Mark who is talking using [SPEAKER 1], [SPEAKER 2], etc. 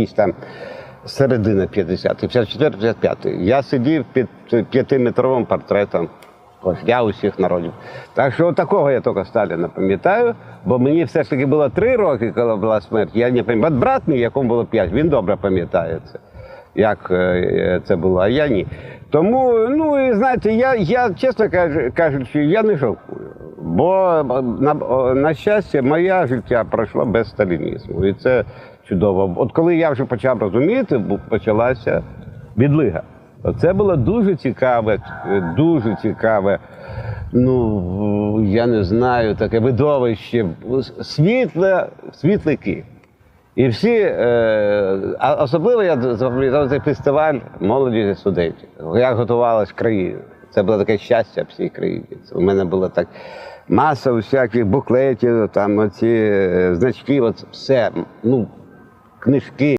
[SPEAKER 1] якісь там середина 50-х, 54-55. Я сидів під п'ятиметровим портретом вождя усіх народів. Так що такого я тільки Сталіна пам'ятаю, бо мені все ж таки було три роки, коли була смерть. Я не пам'ятаю. От брат мій, якому було п'ять, він добре пам'ятає це, як е, це було, а я ні. Тому, ну і знаєте, я, я чесно кажучи, я не жалкую. Бо на, на щастя, моє життя пройшло без сталінізму. І це чудово. От коли я вже почав розуміти, почалася відлига. Це було дуже цікаве, е, дуже цікаве. Ну, я не знаю, таке видовище, світле, світлий Київ. І всі, е, особливо я запам'ятав цей фестиваль молоді студентів. Як готувалась країна. Це було таке щастя всій країні. Це у мене було так маса всяких буклетів, там оці е, значки, от все, ну, книжки.